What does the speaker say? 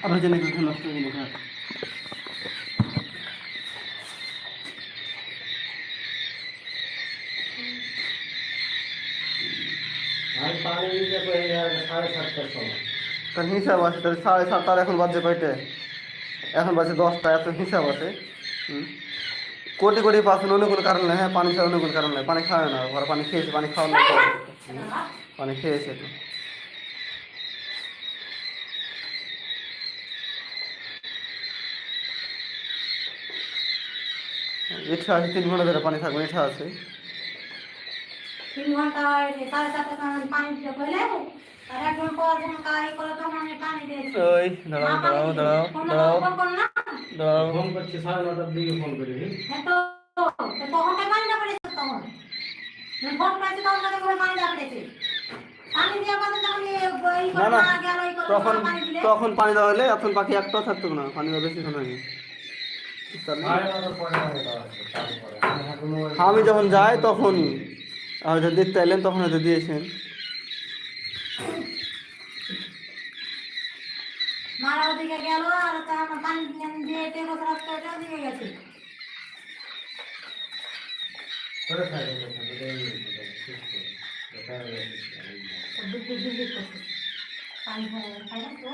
আপনার জন্য একটু নষ্ট হয়ে গেল আর পানি দিতে করে সাড়ে সাতটার সময় কারণ হিসাব আছে তাহলে সাড়ে সাতটার এখন বাজে কয়টে এখন বাজে দশটা এত হিসাব আছে। কোটি কোটি পাচ্ছেন অন্য কোনো কারণ নেই হ্যাঁ পানি ছাড়া অন্য কোনো কারণ নেই। পানি খাওয়ায় না ঘরে পানি খেয়েছে, পানি খাওয়ানো পানি খেয়েছে তো। ইচ্ছা আছে, তিন ঘণ্টা ধরে পানি থাকবে ইচ্ছা আছে। তিন ঘণ্টা সাড়ে সাতটা পানি তখন ওই দাঁড়াও দাঁড়াও দাঁড়াও দাঁড়াও। দাঁড়াও। ফোন করছি সাড়ে নটার দিকে করি হ্যাঁ তখন তখন তখন না না তখন তখন পানি দেওয়া হলে এখন পাখি একটাও থাকতো না পানি দেওয়া বেশি সাড়ে আমি। আমি আমি যখন যাই তখনই হয়তো দেখতে এলেন তখন হয়তো দিয়েছেন মারা ওদিকে গেল আর তো আমার পানি দিয়ে টেবল রাখতে ওটাও দিয়ে গেছে করে থাকে, করে থাকে, এটাই দিকে গেল আর ঠিক আছে। এটা হলো- দুধ দুধ দিকে করছে পানি খাই খাই তো